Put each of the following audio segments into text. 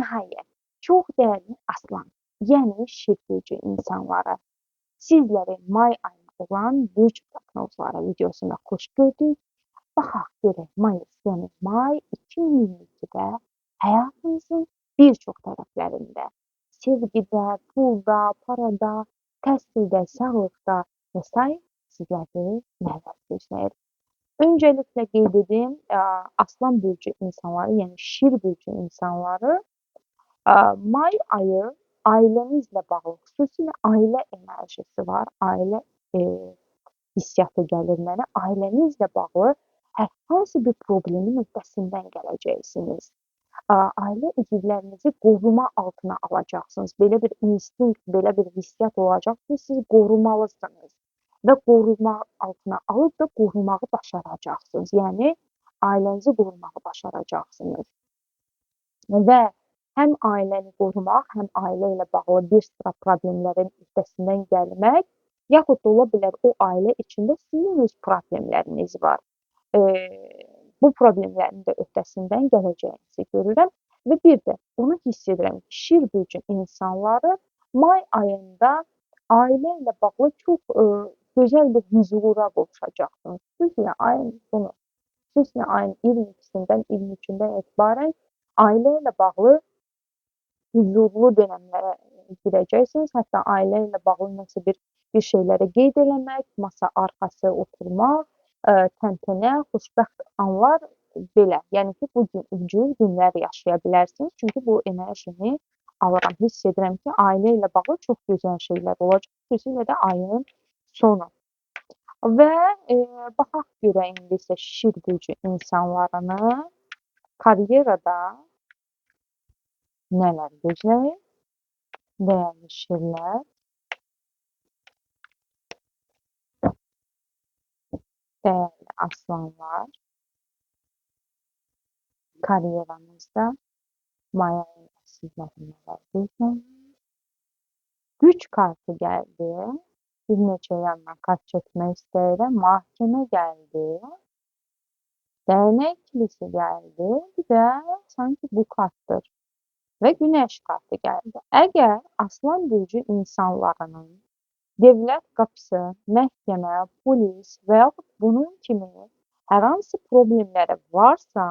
nəhayət, çox dəyərli Aslan, yəni şirkücü insanları, sizləri may ayına olan bürc proqnozları videosunda xoş gördük. Baxaq görək mayıs, yəni may 2022-də həyatınızın bir çox tərəflərində, sevgidə, pulda, parada, təhsildə, sağlıqda və s. sizləri nələr gözləyir? Öncəliklə qeyd edim, Aslan bürcü insanları, yəni şir bürcü insanları may ayı ailənizlə bağlı, xüsusilə ailə enerjisi var, ailə e, hissiyatı gəlir mənə. Ailənizlə bağlı hər hansı bir problemin öhdəsindən gələcəksiniz. Ailə üzvlərinizi qoruma altına alacaqsınız. Belə bir instinkt, belə bir hissiyat olacaq ki, siz qorumalısınız və qoruma altına alıb da qorumağı başaracaqsınız. Yəni ailənizi qorumağı başaracaqsınız. Və həm ailəni qorumaq, həm ailə ilə bağlı bir sıra problemlərin üstəsindən gəlmək, yaxud da ola bilər o ailə içində sizin öz problemləriniz var. E, bu problemlərin də öhdəsindən gələcəyinizi görürəm və bir də onu hiss edirəm ki, şir bürcü insanları may ayında ailə ilə bağlı çox ə, gözəl bir hüzura qovuşacaqsınız. Xüsusilə ayın sonu, xüsusilə ayın 22-sindən 23-dən etibarən ailə ilə bağlı hüzurlu dönəmlərə girəcəksiniz. Hətta ailə ilə bağlı nəsə bir bir şeyləri qeyd eləmək, masa arxası oturmaq, ə, təntənə, xoşbəxt anlar belə. Yəni ki, bu gün ucuz günlər yaşaya bilərsiniz. Çünki bu enerjini alıram. Hiss edirəm ki, ailə ilə bağlı çox gözəl şeylər olacaq. Xüsusilə də ayın sonu. Və e, baxaq görək indi isə şir gücü insanlarını karyerada nələr gözləyir? Dəyərli şirlər. Dəyərli aslanlar. Karyeranızda may ayında sizləri nələr gözləyir? Güc kartı gəldi bir neçə yandan kart çəkmək istəyirəm. Məhkəmə gəldi. Dəyənək ikilisi gəldi. Bir də sanki bu kartdır. Və günəş kartı gəldi. Əgər Aslan bürcü insanlarının dövlət qapısı, məhkəmə, polis və yaxud bunun kimi hər hansı problemləri varsa,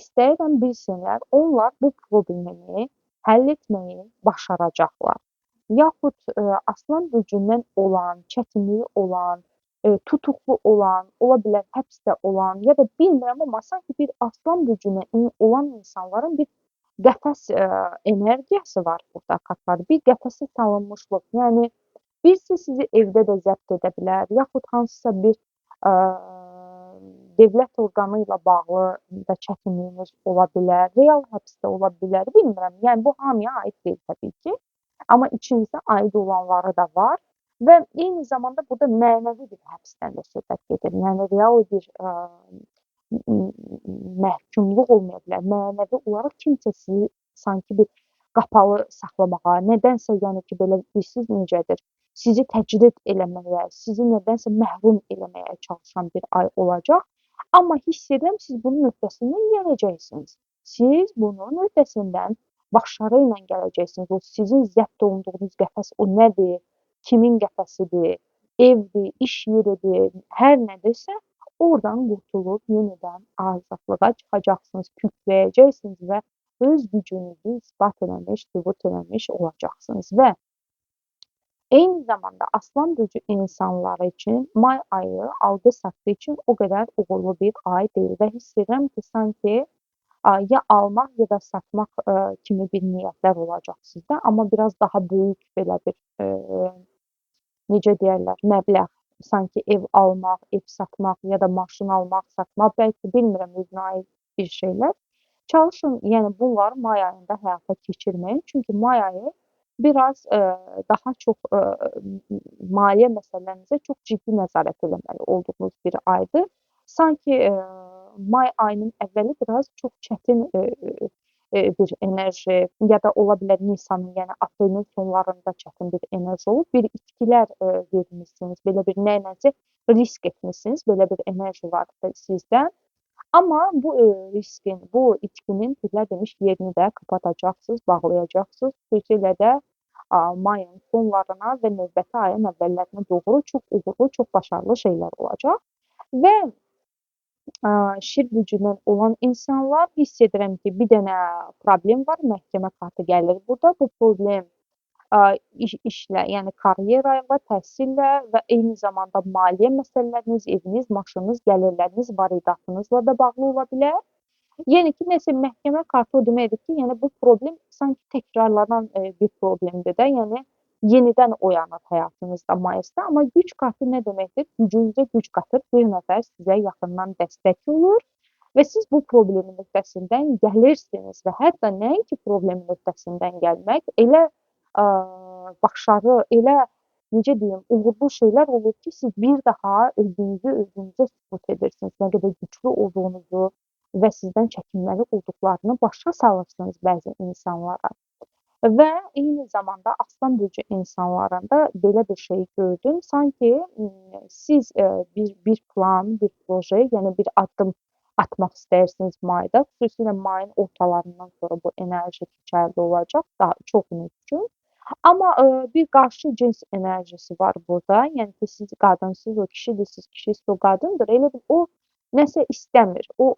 istəyirəm bilsinlər, onlar bu problemi həll etməyi başaracaqlar yaxud ə, e, Aslan bürcündən olan, çətinliyi olan, ə, e, tutuqlu olan, ola bilər həbsdə olan ya da bilmirəm, amma sanki bir Aslan bürcündən olan insanların bir qəfəs ə, e, energiyası var burada kartlarda. Bir qəfəsə salınmışlıq. Yəni birisi sizi evdə də zəbt edə bilər, yaxud hansısa bir ə, dövlət orqanı ilə bağlı da çətinliyiniz ola bilər, real həbsdə ola bilər, bilmirəm. Yəni bu hamıya aid deyil təbii ki. Amma içinizdə aid olanları da var və eyni zamanda burada mənəvi bir həbsdən də söhbət gedir. Yəni real bir ə, məhkumluq olmaya bilər. Mənəvi olaraq kimsə sizi sanki bir qapalı saxlamağa, nədənsə yəni ki, belə bilirsiz necədir? Sizi təcrid eləməyə, sizi nədənsə məhrum eləməyə çalışan bir ay olacaq. Amma hiss edirəm siz bunun öhdəsindən gələcəksiniz. Siz bunun öhdəsindən başarı ilə gələcəksiniz. O sizin zəbt olunduğunuz qəfəs o nədir? Kimin qəfəsidir? Evdir, iş yeridir, hər nədirsə, oradan qurtulub yenidən azadlığa çıxacaqsınız, kükrəyəcəksiniz və öz gücünüzü isbat eləmiş, sübut eləmiş olacaqsınız və eyni zamanda Aslan bürcü insanları üçün may ayı alqı-satqı üçün o qədər uğurlu bir ay deyil və hiss edirəm ki, sanki ya almaq ya da satmaq kimi bir niyyətlər olacaq sizdə, amma biraz daha böyük belə bir necə deyərlər, məbləğ, sanki ev almaq, ev satmaq ya da maşın almaq, satmaq, bəlkə bilmirəm özünə aid bir şeylər. Çalışın, yəni bunlar may ayında həyata keçirməyin, çünki may ayı biraz ə, daha çox ə, maliyyə məsələlərinizə çox ciddi nəzarət etməli olduğunuz bir aydır. Sanki ə, may ayının əvvəli biraz çox çətin e, e, bir enerji ya da ola bilər Nisanın, yəni aprelin sonlarında çətin bir enerji olub. Bir itkilər vermisiniz, belə bir nəyləsə risk etmisiniz, belə bir enerji var sizdə. Amma bu, riskin, bu itkinin Hitler demiş yerini də kapatacaqsınız, bağlayacaqsınız. Xüsusilə də, mayın sonlarına və növbəti ayın əvvəllərinə doğru çox uğurlu, çox başarılı şeylər olacaq və, aaa, şir gücündən olan insanlar hiss edirəm ki, bir dənə problem var, məhkəmə kartı gəlir burda. Bu problem, aaa, iş işlə, yəni karyera və təhsillə və eyni zamanda maliyyə məsələləriniz, eviniz, maşınınız, gəlirləriniz, varidatınızla da bağlı ola bilər. Yəni ki, nəsə məhkəmə kartı o deməkdir ki, yəni bu problem sanki təkrarlanan, eee, bir problemdir də, yəni yenidən oyanır həyatınızda mayısda. Amma güc kartı nə deməkdir? Gücünüzə güc qatır, bir nəfər sizə yaxından dəstək olur və siz bu problemin öhdəsindən gəlirsiniz və hətta nəinki problemin öhdəsindən gəlmək, elə, aaa, başarı, elə, necə deyim, uğurlu şeylər olur ki, siz bir daha özünüzü özünüzə sübut edirsiniz, nə qədər güclü olduğunuzu və sizdən çəkinməli olduqlarını başa salırsınız bəzi insanlara. Və eyni zamanda Aslan burcu insanlarında belə bir şey gördüm. Sanki, siz, bir bir plan, bir proje, yəni bir addım atmaq istəyirsiniz mayda. Xüsusilə mayın ortalarından sonra bu enerji keçərli olacaq, daha çox mümkün. Amma, eee, bir qarşı cins enerjisi var burda. Yəni ki, siz qadınsınız, o kişidir, siz kişisiniz, o qadındır. Elə bil o nəsə istəmir. O,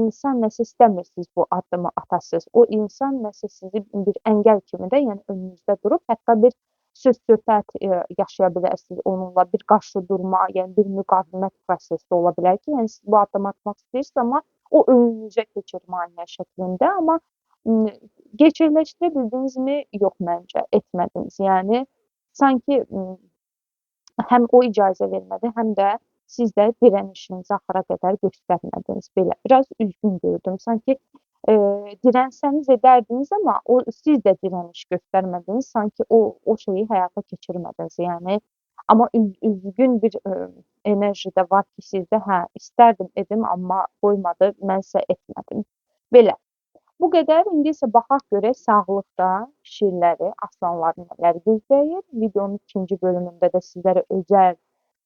insan nəsə istəmir siz bu addımı atasınız. O insan nəsə sizi bir əngəl kimi də, yəni önünüzdə durub, hətta bir söz-söhbət, eee, yaşaya bilərsiniz onunla, bir qarşıdurma, yəni bir müqavimət prosesi ola bilər ki, yəni siz bu addımı atmaq istəyirsiz, amma o önünüzə keçir maneə şəklində. Amma, gerçəkləşdirə bildinizmi? Yox məncə, etmədiniz. Yəni sanki, həm o icazə vermədi, həm də siz də dirənişinizi axıra qədər göstərmədiniz. Belə, biraz üzgün gördüm. Sanki, eee, dirənsəniz edərdiniz, amma o siz də dirəniş göstərmədiniz. Sanki o o şeyi həyata keçirmədiniz. Yəni, amma üz üzgün bir, eee, enerji də var ki, sizdə, hə, istərdim edim, amma qoymadı, mənsə etmədim. Belə. Bu qədər. İndi isə baxaq görək sağlıqda şirləri, aslanları nələr gözləyir. Videonun ikinci bölümündə də sizlərə özəl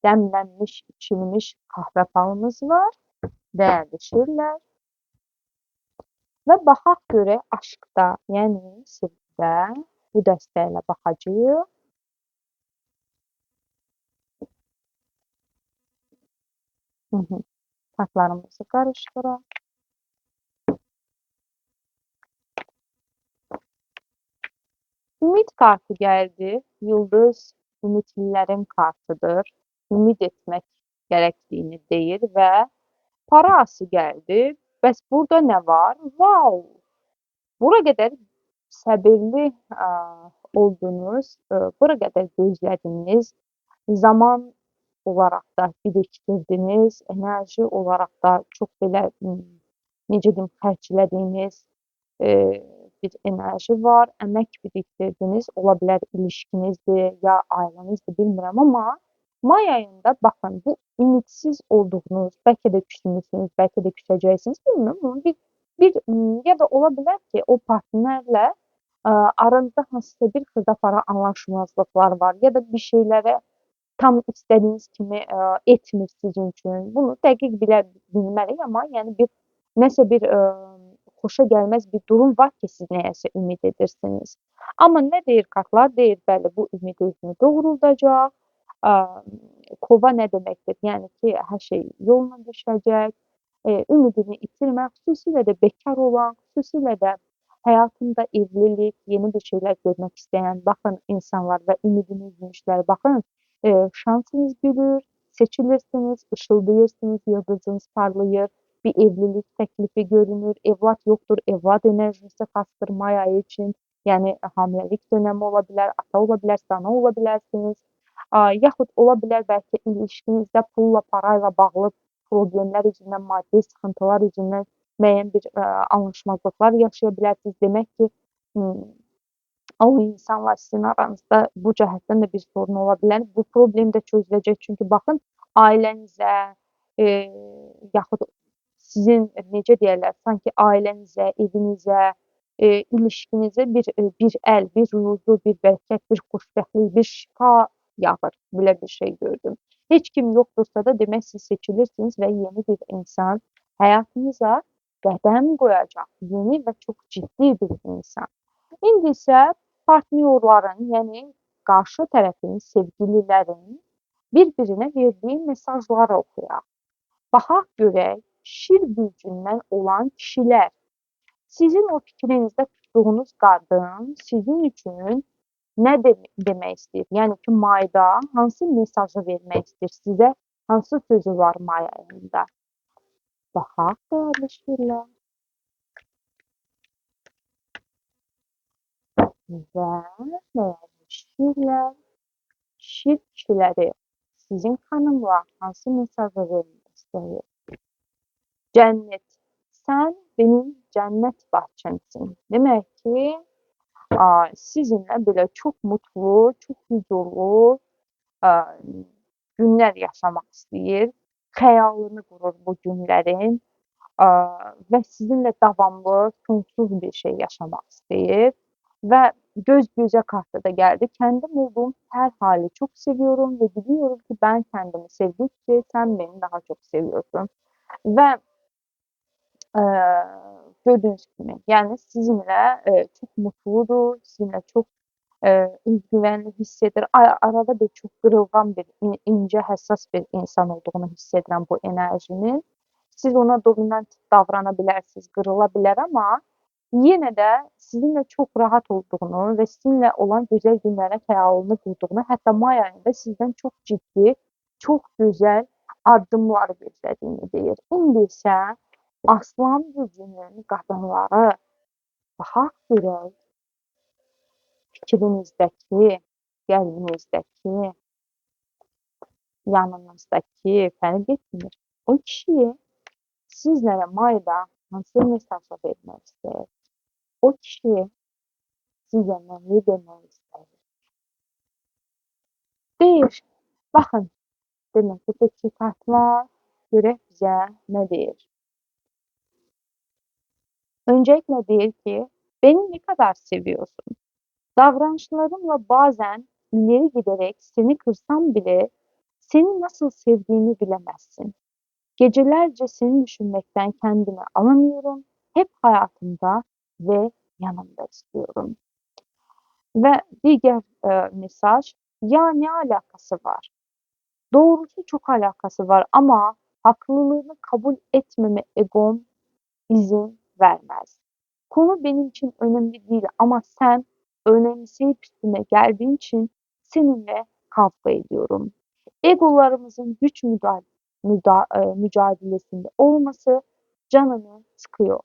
dəmlənmiş, içilmiş qəhvə falımız var. Dəyərli şirlər. Və baxaq görək aşqda, yəni sevgidə bu dəstə ilə baxacağıq. Hı -hı. Kartlarımızı kartı gəldi. Yıldız ümidlilərin kartıdır. Ümid etmək gərəkdiyini deyir və para ası gəldi. Bəs burda nə var? Vau! Bura qədər səbirli, aaa, oldunuz, ııı, bura qədər gözlədiniz. Zaman olaraq da birikdirdiniz, enerji olaraq da çox belə, necə deyim, xərclədiyiniz, eee, bir enerji var. Əmək birikdirdiniz. Ola bilər ilişkinizdir, ya ailənizdir, bilmirəm. Amma may ayında baxın, bu ümidsiz olduğunuz, bəlkə də küsmüsünüz, bəlkə də küsəcəksiniz, bilmirəm. Amma bir bir, ya da ola bilər ki, o partnyorla, aaa, aranızda hansısa bir xırda-para anlaşmazlıqlar var, ya da bir şeylərə tam istədiyiniz kimi, aaa, etmir sizin üçün. Bunu dəqiq bilə bilmərik, amma yəni bir nəsə bir, ımm, xoşagəlməz bir durum var ki, siz nəyəsə ümid edirsiniz. Amma nə deyir kartlar? Deyir, bəli, bu ümid özünü doğruldacaq. Aaa, kova nə deməkdir? Yəni ki, hər şey yoluna düşəcək. Eee, ümidini itirmə, xüsusilə də bekar olan, xüsusilə də həyatında evlilik, yeni bir şeylər görmək istəyən, baxın insanlar və ümidini üzmüşlər. Baxın, eee, şansınız gülür, seçilirsiniz, işıldayırsınız, yıldızınız parlayır, bir evlilik təklifi görünür, evlad yoxdur, evlad enerjisi xasdır may ayı üçün. Yəni hamiləlik dönəmi ola bilər, ata ola bilərsiniz, ana ola bilərsiniz. Yaxud ola bilər bəlkə ilişkinizdə pulla, parayla bağlı problemlər üzündən, maddi sıxıntılar üzündən müəyyən bir, aaa, anlaşmazlıqlar yaşaya bilərsiniz. Demək ki, ımm, o insanla sizin aranızda bu cəhətdən də bir sorun ola bilər. Bu problem də çözüləcək. Çünki baxın, ailənizə, eee, yaxud sizin necə deyərlər, sanki ailənizə, evinizə, eee, ilişkinizə bir, eee, bir əl, bir ruzu, bir bərəkət, bir xoşbəxtlik, bir şifa yağır. Belə bir şey gördüm. Heç kim yoxdursa da demək siz seçilirsiniz və yeni bir insan həyatınıza qədəm qoyacaq yeni və çox ciddi bir insan. İndi isə partnyorların, yəni qarşı tərəfin, sevgililərin bir-birinə verdiyi mesajları oxuyaq. Baxaq görək, şir bürcündən olan kişilər sizin o fikrinizdə tutduğunuz qadın sizin üçün nə de demək istəyir? Yəni ki, mayda hansı mesajı vermək istəyir sizə? Hansı sözü var may ayında? Baxaq dəyərli şirlər. Və dəyərli şirlər, şir kişiləri sizin xanımla hansı mesajı vermək istəyir? Cənnət, sən benim cənnət bahçəmsin. Demək ki, sizinlə belə çox mutlu, çox huzurlu günlər yaşamaq istəyir. Xəyalını qurur bu günlərin və sizinlə davamlı, sonsuz bir şey yaşamaq istəyir və göz-gözə kartı da gəldi. Kendim olduğum hər hali çok seviyorum ve biliyorum ki ben kendimi sevdikçe sen beni daha çok seviyorsun. Və ə, gördüyünüz kimi, yəni sizinlə ə, çox mutludur, sizinlə çox ə, özgüvənli hiss edir. Arada bir çox qırılgan bir, incə, həssas bir insan olduğunu hiss edirəm bu enerjinin. Siz ona dominant davrana bilərsiniz, qırıla bilər amma yenə də sizinlə çox rahat olduğunu və sizinlə olan gözəl günlərin xəyalını qurduğunu, hətta may ayında sizdən çox ciddi, çox gözəl addımlar gözlədiyini deyir. İndi isə Aslan burcunun qadınları baxaq görək fikrinizdəki, qəlbinizdəki, yanınızdakı fərq etmir. O kişi sizlərə mayda hansı mesajı vermək istəyir? O kişi sizə nəyi demək istəyir? Deyir, baxın, demək ki, bu kart var, görək bizə nə deyir? Öncelikle deyir ki, beni ne kadar seviyorsun? Davranışlarımla bazen ileri giderek seni kırsam bile seni nasıl sevdiğimi bilemezsin. Gecelerce seni düşünmekten kendimi alamıyorum. Hep hayatımda ve yanımda istiyorum. Ve diğer e, mesaj, ya ne alakası var? Doğrusu çok alakası var ama haklılığını kabul etmeme egom izin vermez. Konu benim için önemli değil ama sen önemseyip üstüme geldiğin için seninle kavga ediyorum. Egolarımızın güç müda müda e, mücadelesinde olması canını sıkıyor.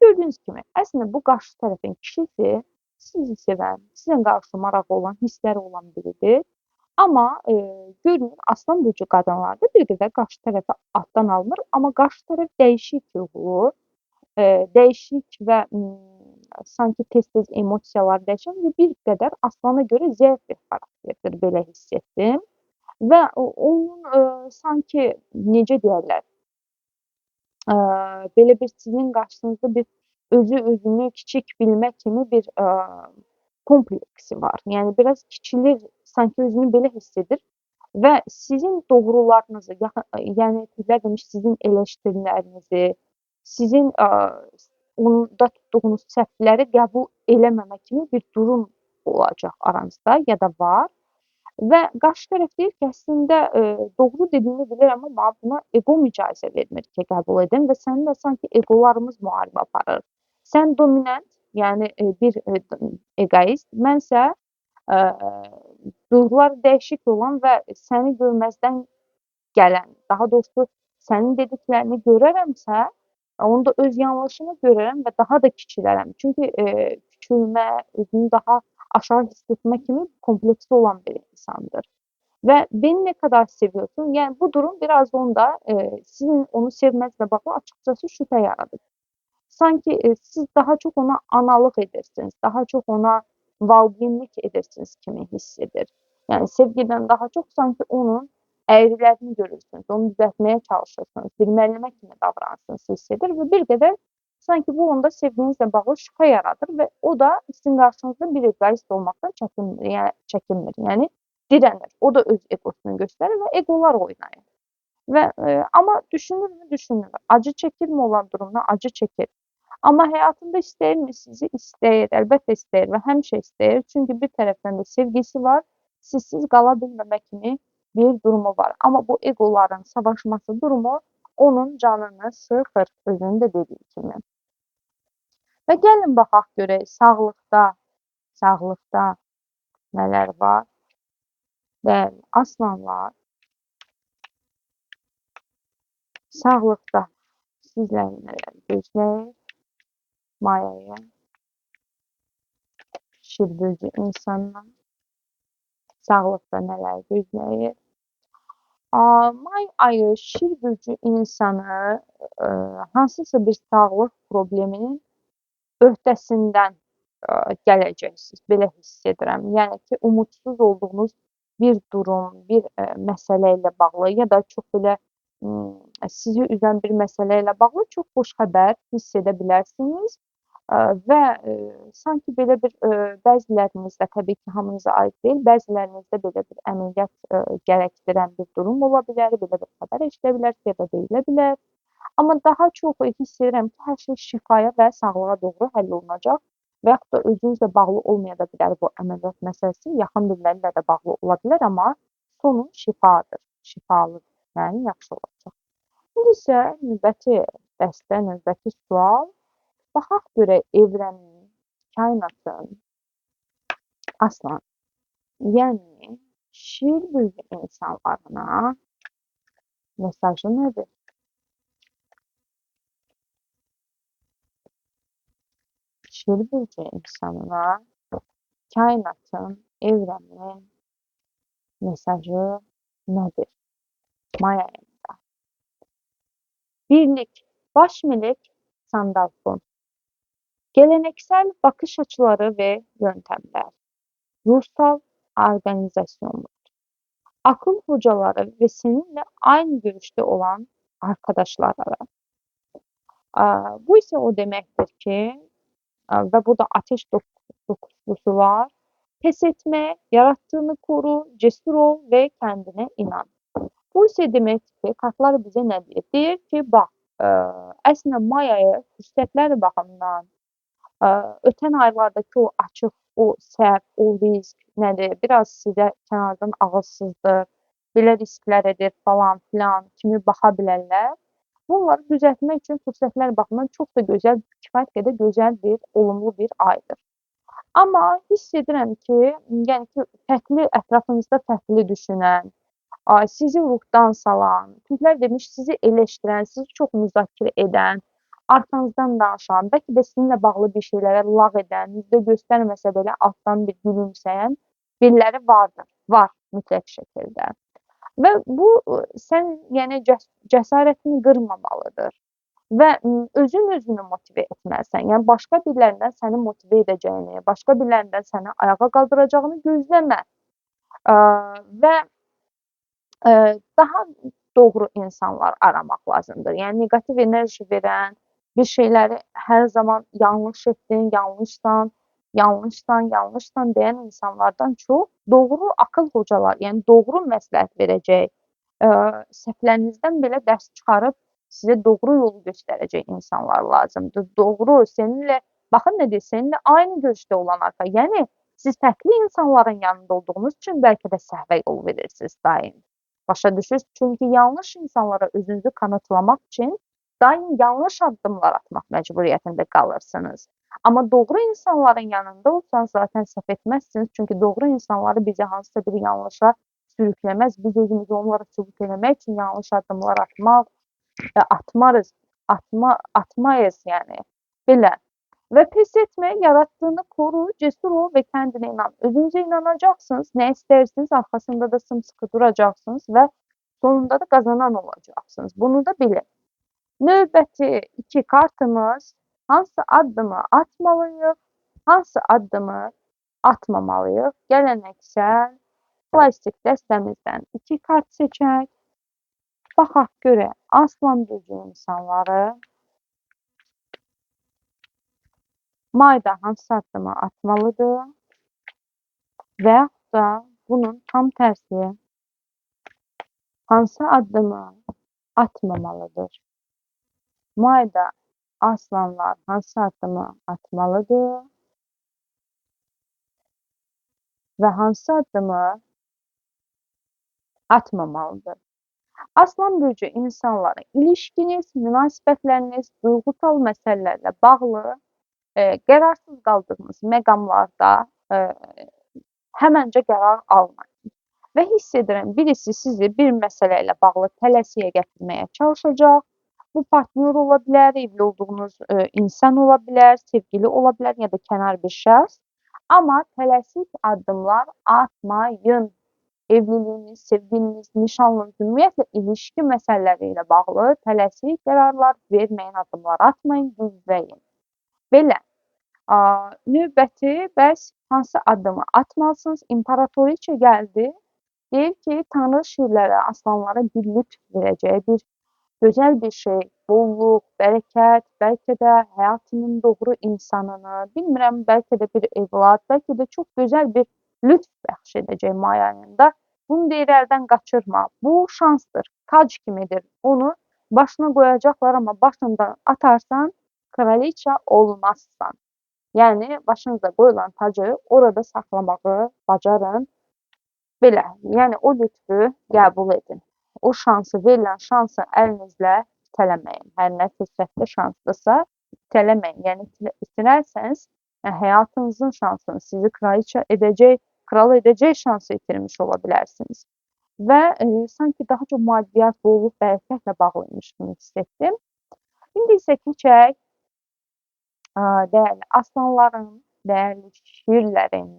Gördüğünüz gibi aslında bu karşı tarafın kişisi sizi seven, sizin qarşı marağı olan, hissləri olan biridir. Amma e, görün, Aslan burcu qadınlarda bir qədər qarşı tərəfə altdan alınır, amma qarşı tərəf dəyişik ruhlu, e, değişik ve sanki tez-tez emosiyalar dəyişən və bir qədər Aslana görə zəif bir xarakterdir, belə hiss etdim. Və onun ə, sanki necə deyərlər, ə, belə bir sizin qarşınızda bir özü özünü kiçik bilmə kimi bir ə, kompleksi var. Yəni biraz kiçilir, sanki özünü belə hiss edir və sizin doğrularınızı, yəni Türklər demiş sizin eleştirilərinizi, sizin ə, onda tutduğunuz səhvləri qəbul eləməmə kimi bir durum olacaq aranızda ya da var. Və qarşı tərəf deyir ki, əslində ə, doğru dediyini bilirəm, amma buna eqom icazə vermir ki, qəbul edim və səninlə sanki eqolarımız müharibə aparır. Sən dominant, yəni ə, bir ə, egoist, mənsə ə, duyğular dəyişik olan və səni görməzdən gələn, daha doğrusu sənin dediklərini görərəmsə, onu da öz yanlışımı görərəm və daha da kiçilərəm. Çünki e, küçülmə, özünü daha aşağı hiss etmə kimi kompleksi olan bir insandır. Və beni ne kadar seviyorsun? Yani bu durum biraz onda e, sizin onu sevmekle bağlı açıkçası şüphe yaradır. Sanki e, siz daha çok ona analık edersiniz, daha çok ona valginlik edersiniz kimi hissedir. Yani sevgiden daha çok sanki onun eğrilerini görürsünüz, onu düzeltmeye çalışırsınız, bir müəllimə kimi davranırsınız hiss edir və bir qədər sanki bu onda sevginizlə bağlı şübhə yaradır və o da sizin qarşınızda bir egoist olmaqdan çəkinmir, yəni çəkinmir, yəni dirənir. O da öz egosunu göstərir və egolar oynayır. və, eee, amma düşünürmü? Düşünür. Acı çəkirmi olan durumdan? Acı çəkir. Amma həyatında istəyirmi sizi? İstəyir, əlbəttə istəyir və həmişə istəyir. Çünki bir tərəfdən də sevgisi var, sizsiz qala bilməmə kimi bir durumu var. Amma bu eqoların savaşması durumu onun canını sıxır, özünün də dediyi kimi. Və gəlin baxaq görək sağlıqda, sağlıqda nələr var? Dəyərli aslanlar. Sağlıqda sizləri nələr gözləyir? Mayaya. Şir bürcü insanlar. Sağlıqda nələr gözləyir? Aaa, may ayı Şir bürcü insanı, eee, hansısa bir sağlıq probleminin öhdəsindən, eee, gələcəksiniz, belə hiss edirəm. Yəni ki, umudsuz olduğunuz bir durum, bir, eee, məsələ ilə bağlı ya da çox belə, ımm, sizi üzən bir məsələ ilə bağlı çox xoş xəbər hiss edə bilərsiniz, və, sanki belə bir, bəzilərinizdə, təbii ki, hamınıza aid deyil, bəzilərinizdə belə bir əməliyyat, gərəkdirən bir durum ola bilər, belə bir xəbər eşidə bilərsiniz ya da deyilə bilər. Amma daha çox hiss edirəm ki, hər şey şifaya və sağlığa doğru həll olunacaq və yaxud da özünüzlə bağlı olmaya da bilər bu əməliyyat məsələsi, yaxın biriləri ilə də bağlı ola bilər, amma sonu şifadır, şifalıdır, yəni yaxşı olacaq. İndi isə növbəti dəstə, növbəti sual. Baxaq görək evrenin, kainatın, aslan, yəni Şir bürcü insanlarına mesajı nədir? Şir bürcü insanına kainatın, evrenin mesajı nədir? May ayında. Birlik, baş melek Sandalfon. Geleneksel bakış açıları ve yöntemler. Ruhsal organizasyonlar. Akıl hocaları ve seninle aynı görüşte olan arkadaşlara. Aaa, bu isə o deməkdir ki, və burada ateş dok dokuzlusu var. Pes etme, yarattığını koru, cesur ol və kendine inan. Bu isə deməkdir ki, kartlar bizə nə deyir? Deyir ki, bax, eee, əslində may ayı fürsətlər baxımından, ötən aylardakı o açıq, o səhv, o risk nədir? Biraz sizə kənardan ağılsızdır, belə risklər edir falan filan kimi baxa bilərlər. Bunları düzəltmək üçün fürsətlər baxımından çox da gözəl, kifayət qədər gözəl bir, olumlu bir aydır. Amma hiss edirəm ki, yəni ki, fərqli ətrafınızda fərqli düşünən, sizi ruhdan salan, Türklər demiş sizi eleşdirən, sizi çox müzakirə edən, arxanızdan danışan, bəlkə də sizinlə bağlı bir şeylərə lağ edən, üzdə göstərməsə belə altdan bir gülümsəyən biriləri vardır, var mütləq şəkildə. Və bu, sən yəni cəs cəsarətini qırmamalıdır və, özün özünü motivə etməlisən. Yəni başqa birilərindən səni motivə edəcəyini, başqa birilərindən səni ayağa qaldıracağını gözləmə. Aaa, və, eee, daha doğru insanlar aramaq lazımdır. Yəni neqativ enerji verən, bir şeyləri hər zaman yanlış etdin, yanlışsan, yanlışsan, yanlışsan deyən insanlardan çox doğru akıl hocalar, yəni doğru məsləhət verəcək, eee, səhvlərinizdən belə dərs çıxarıb sizə doğru yolu göstərəcək insanlar lazımdır. Doğru, seninlə baxın nə deyir, seninlə aynı görüşdə olan arxa yəni siz fərqli insanların yanında olduğunuz üçün bəlkə də səhvə yol verirsiniz daim. Başa düşürsüz? Çünki yanlış insanlara özünüzü kanıtlamaq üçün daim yanlış addımlar atmaq məcburiyyətində qalırsınız. Amma doğru insanların yanında olsanız zaten səhv etməzsiniz. Çünki doğru insanları bizi hansısa bir yanlışa sürükləməz. Biz özümüzü onlara sübut eləmək üçün yanlış addımlar atmaq, eee, atmarız, atma atmayız yəni. Belə. Və pes etmə, yarattığını koru, cesur ol və kendine inan. Özünüzə inanacaqsınız, nə istəyirsiniz, arxasında da sımsıkı duracaqsınız və sonunda da qazanan olacaqsınız. Bunu da bilin. Növbəti 2 kartımız hansı addımı atmalıyıq, hansı addımı atmamalıyıq? Gələneksel plastik dəstəmizdən 2 kart seçək. Baxaq görək aslan bürcü insanları mayda hansı addımı atmalıdır və da bunun tam tərsi hansı addımı atmamalıdır? Mayda aslanlar hansı addımı atmalıdır və hansı addımı atmamalıdır? Aslan burcu insanlara ilişkiniz, münasibətləriniz duyğusal məsələlərlə bağlı e, qərarsız qaldığınız məqamlarda e, həməncə qərar almayın. Və hiss edirəm birisi sizi bir məsələ ilə bağlı tələsiyə gətirməyə çalışacaq. Bu partnyor ola bilər, evli olduğunuz e, insan ola bilər, sevgili ola bilər ya da kənar bir şəxs. Amma tələsik addımlar atmayın. Evliliyiniz, sevgiliniz, nişanlınız, ümumiyyətlə ilişki məsələləri ilə bağlı tələsik qərarlar verməyin, addımlar atmayın, gözləyin. Belə, a, növbəti bəs hansı addımı atmalısınız? İmparatoriça gəldi. Deyir ki, Tanrı şirlərə, aslanlara bir lütf verəcəyi bir gözəl bir şey, bolluk, bərəkət, bəlkə də həyatının doğru insanını, bilmirəm, bəlkə də bir evlad, bəlkə də çox gözəl bir lütf bəxş edəcək may ayında. Bunu deyir əldən qaçırma. Bu şansdır, tac kimidir. Onu başına qoyacaqlar, amma başından atarsan kraliça olmazsan. Yəni başınıza qoyulan tacı orada saxlamağı bacarın. Belə, yəni o lütfü qəbul edin. O şansı, verilən şansı əlinizlə itələməyin. Hər nə fürsətdə şanslısa itələməyin. Yəni itirərsəniz, yəni həyatınızın şansını sizi kraliça edəcək, kral edəcək şansı itirmiş ola bilərsiniz. Və e, sanki daha çox maddiyyat, bolluq, bərəkətlə bağlıymış kimi hiss etdim. İndi isə keçək ə, dəyərli aslanların, dəyərli şirlərin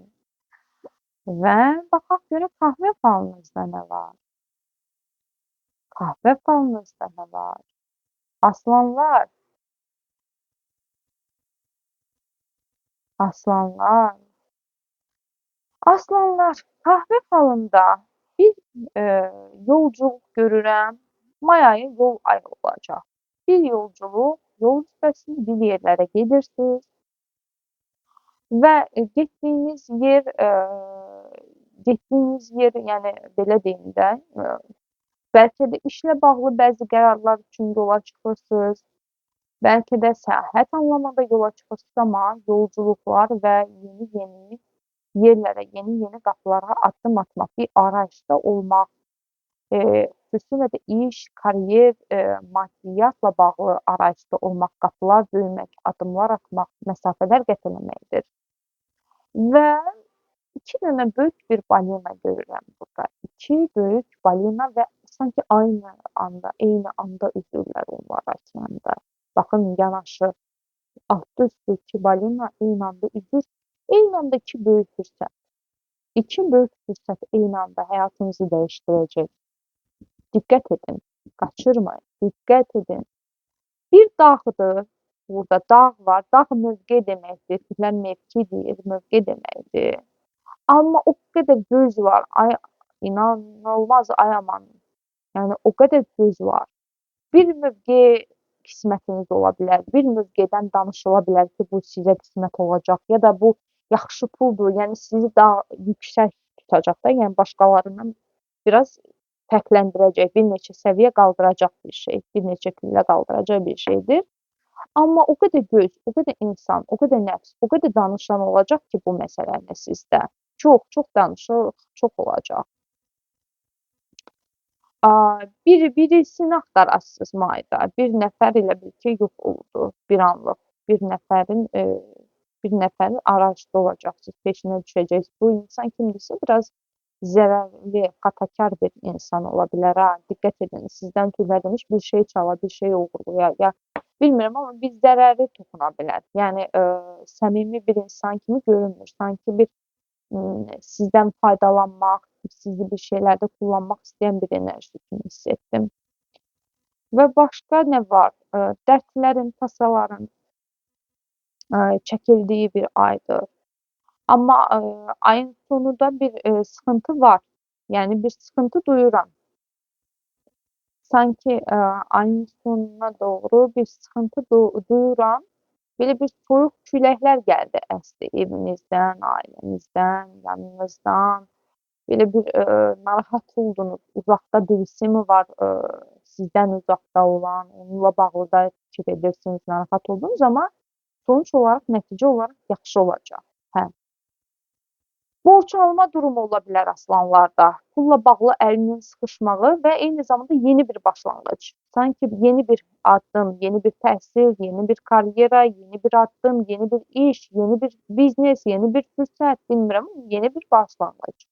və baxaq görək kahve falınızda nə var? Kahve falınızda nə var? Aslanlar. Aslanlar. Aslanlar, kahve falında bir e, yolculuk görürəm. May ayı yol ayı olacaq. Bir yolculuk, yol üstəsində bir yerlərə gedirsiniz və getdiyiniz yer, e, getdiyiniz yer, yəni belə deyim də, e, bəlkə də işlə bağlı bəzi qərarlar üçün yola çıxırsınız. Bəlkə də səyahət anlamında yola çıxırsınız, amma yolculuklar və yeni-yeni yerlərə, yeni-yeni qapılara addım atmaq, bir arayışda olmaq, e, xüsusilə də iş, karyer, e, maddiyyatla bağlı arayışda olmaq, qapılar döymək, addımlar atmaq, məsafələr qət eləməkdir. Və 2 dənə böyük bir balina görürəm burada. 2 böyük balina və sanki aynı anda, eyni anda üzürlər onlar okeanda. Baxın, yanaşı. Altda üstü 2 balina eyni anda üzür. Eyni anda 2 böyük fürsət. 2 böyük fürsət eyni anda həyatınızı dəyişdirəcək. Diqqət edin, qaçırmayın, diqqət edin. Bir dağdır, burada dağ var. Dağ mövqe deməkdir. Türklər mevki deyir, mövqe deməkdir. Amma o qədər göz var. Ay inanılmaz ay aman. Yəni o qədər göz var. Bir mövqe qismətiniz ola bilər. Bir mövqedən danışıla bilər ki, bu sizə qismət olacaq ya da bu yaxşı puldur. Yəni sizi daha yüksək tutacaq da, yəni başqalarından biraz fərqləndirəcək, bir neçə səviyyə qaldıracaq bir şey, bir neçə pillə qaldıracaq bir şeydir. Amma o qədər göz, o qədər insan, o qədər nəfs, o qədər danışan olacaq ki, bu məsələni sizdə. Çox, çox danışıq, çox olacaq. Bir birisini axtarasınız mayda. Bir nəfər elə bil ki, yox oldu bir anlıq. Bir nəfərin e, bir nəfərin arayışda olacaqsınız, peşinə düşəcəksiniz. Bu insan kimdirsə biraz zərərli, xatakar bir insan ola bilər ha. Diqqət edin, sizdən tüylədilmiş bir şey çala, bir şey oğurlaya, ya bilmirəm amma bir zərəri toxuna bilər. Yəni ə, səmimi bir insan kimi görünmür. Sanki bir sizdən faydalanmaq, sizi bir şeylərdə kullanmaq istəyən bir enerji kimi hiss etdim. Və başqa nə var? Dərdlərin, tasaların çəkildiyi bir aydır. Amma ayın sonunda bir sıxıntı var. Yəni bir sıxıntı duyuram. Sanki ayın sonuna doğru bir sıxıntı du duyuram. Belə bir soyuq küləklər gəldi əsdi evinizdən, ailəmizdən, yanınızdan. Belə bir ə, narahat oldunuz. Uzaqda birisi mi var ə, sizdən uzaqda olan, onunla bağlı da fikir edirsiniz, narahat oldunuz, amma sonuç olaraq, nəticə olaraq yaxşı olacaq. Borc alma durumu ola bilər aslanlarda. Pulla bağlı əlinin sıxışmağı və eyni zamanda yeni bir başlanğıc. Sanki yeni bir addım, yeni bir təhsil, yeni bir karyera, yeni bir addım, yeni bir iş, yeni bir biznes, yeni bir fürsət, bilmirəm, yeni bir başlanğıc.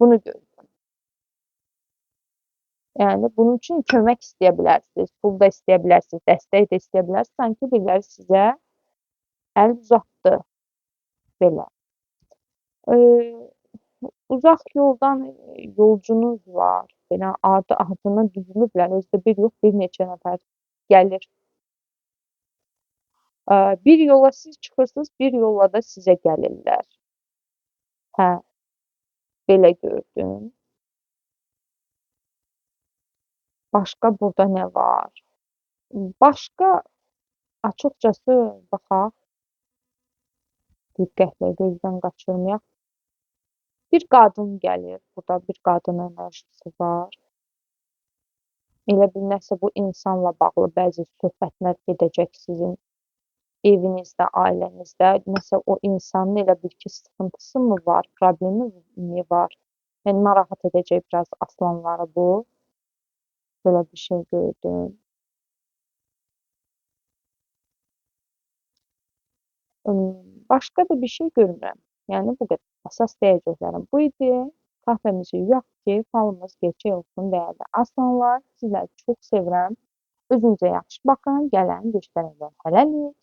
Bunu görürəm. Yəni bunun üçün kömək istəyə bilərsiniz, pul da istəyə bilərsiniz, dəstək də istəyə bilərsiniz. Sanki biriləri sizə əl uzatdı. Belə. Eee, uzaq yoldan yolcunuz var. Belə adı ardına düzülüblər, özü də bir yox, bir neçə nəfər gəlir. Eee, bir yola siz çıxırsınız, bir yolla da sizə gəlirlər. Hə. Belə gördüm. Başqa burda nə var? Başqa açıqcası baxaq. Diqqətlə gözdən qaçırmayaq. Bir qadın gəlir, burda bir qadın enerjisi var. Elə bil nəsə bu insanla bağlı bəzi söhbətlər gedəcək sizin evinizdə, ailənizdə. Nəsə o insanın elə bil ki, sıxıntısı mı var, problemi mi var? Yəni narahat edəcək biraz aslanları bu. Belə bir şey gördüm. Başqa da bir şey görmürəm. Yəni bu qədər. Əsas deyəcəklərim bu idi. Kahvemizi yuyaq ki, falımız gerçək olsun dəyərli aslanlar. Sizləri çox sevirəm. Özünüzə yaxşı baxın. Gələn qədər hələlik.